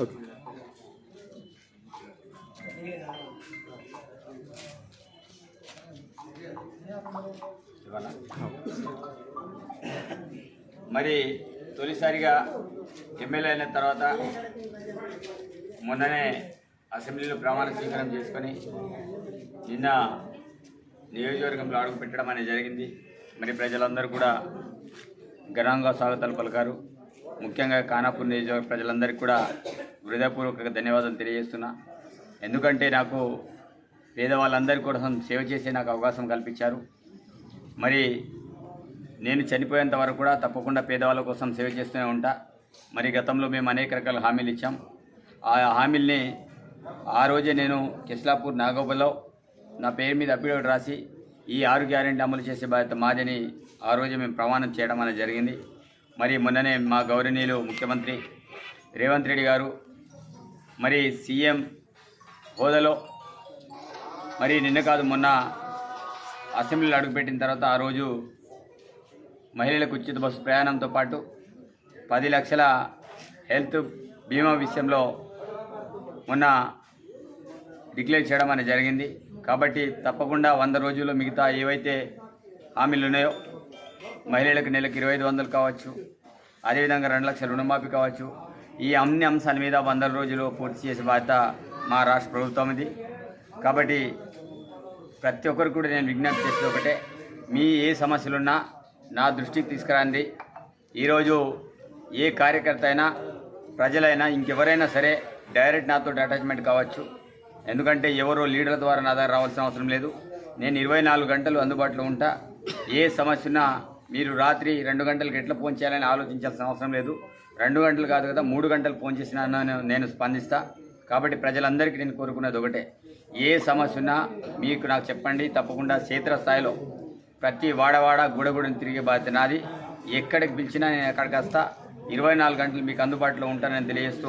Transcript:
Okay మరి తొలిసారిగా MLA అయిన తర్వాత మొన్ననే అసెంబ్లీలో ప్రమాణ స్వీకారం చేసుకొని నిన్న నియోజకవర్గంలో అడుగు పెట్టడం అనేది జరిగింది. మరి ప్రజలందరూ కూడా ఘనంగా స్వాగతాలు పలికారు. ముఖ్యంగా ఖానాపూర్ నియోజకవర్గ ప్రజలందరికీ కూడా హృదయపూర్వక ధన్యవాదాలు తెలియజేస్తున్నా. ఎందుకంటే నాకు పేదవాళ్ళందరి కోసం సేవ చేసే నాకు అవకాశం కల్పించారు. మరి నేను చనిపోయేంత వరకు కూడా తప్పకుండా పేదవాళ్ళ కోసం సేవ చేస్తూనే ఉంటా. మరి గతంలో మేము అనేక రకాల హామీలు ఇచ్చాం. ఆ హామీల్ని ఆ రోజే నేను కిస్లాపూర్ నాగోబలో నా పేరు మీద అఫిడవిట్ రాసి ఈ ఆరు గ్యారెంటీ అమలు చేసే బాధ్యత మాదని ఆ రోజే మేము ప్రమాణం చేయడం అనేది జరిగింది. మరి మొన్ననే మా గౌరవనీయులు ముఖ్యమంత్రి రేవంత్ రెడ్డి గారు మరి సీఎం హోదాలో మరి నిన్న కాదు మొన్న అసెంబ్లీలో అడుగుపెట్టిన తర్వాత ఆ రోజు మహిళలకు ఉచిత బస్సు ప్రయాణంతో పాటు పది లక్షల హెల్త్ బీమా విషయంలో మొన్న డిక్లేర్ చేయడం అనేది జరిగింది. కాబట్టి తప్పకుండా వంద రోజుల్లో మిగతా ఏవైతే హామీలు ఉన్నాయో మహిళలకు నెలకు ఇరవై ఐదు వందలు కావచ్చు అదేవిధంగా రెండు లక్షల రుణమాఫీ కావచ్చు ఈ అన్ని అంశాల మీద వందల రోజులు పూర్తి చేసే బాధ్యత మా రాష్ట్ర ప్రభుత్వం ఇది. కాబట్టి ప్రతి ఒక్కరు కూడా నేను విజ్ఞప్తి చేసేది ఒకటే మీ ఏ సమస్యలున్నా నా దృష్టికి తీసుకురండి. ఈరోజు ఏ కార్యకర్త అయినా ప్రజలైనా ఇంకెవరైనా సరే డైరెక్ట్ నాతో అటాచ్మెంట్ కావచ్చు. ఎందుకంటే ఎవరో లీడర్ ద్వారా నా దగ్గర రావాల్సిన అవసరం లేదు. నేను ఇరవై నాలుగు గంటలు అందుబాటులో ఉంటా. ఏ సమస్య మీరు రాత్రి రెండు గంటలకు ఎట్లా ఫోన్ చేయాలని ఆలోచించాల్సిన అవసరం లేదు. రెండు గంటలు కాదు కదా మూడు గంటలు ఫోన్ చేసినా నేను- స్పందిస్తా. కాబట్టి ప్రజలందరికీ నేను కోరుకునేది ఒకటే. ఏ సమస్య ఉన్నా మీకు నాకు చెప్పండి. తప్పకుండా క్షేత్రస్థాయిలో ప్రతి వాడవాడ గుడగుడని తిరిగే బాధ్యత నాది. ఎక్కడికి పిలిచినా నేను ఎక్కడికి వస్తా. ఇరవై నాలుగు గంటలు మీకు అందుబాటులో ఉంటానని తెలియజేస్తూ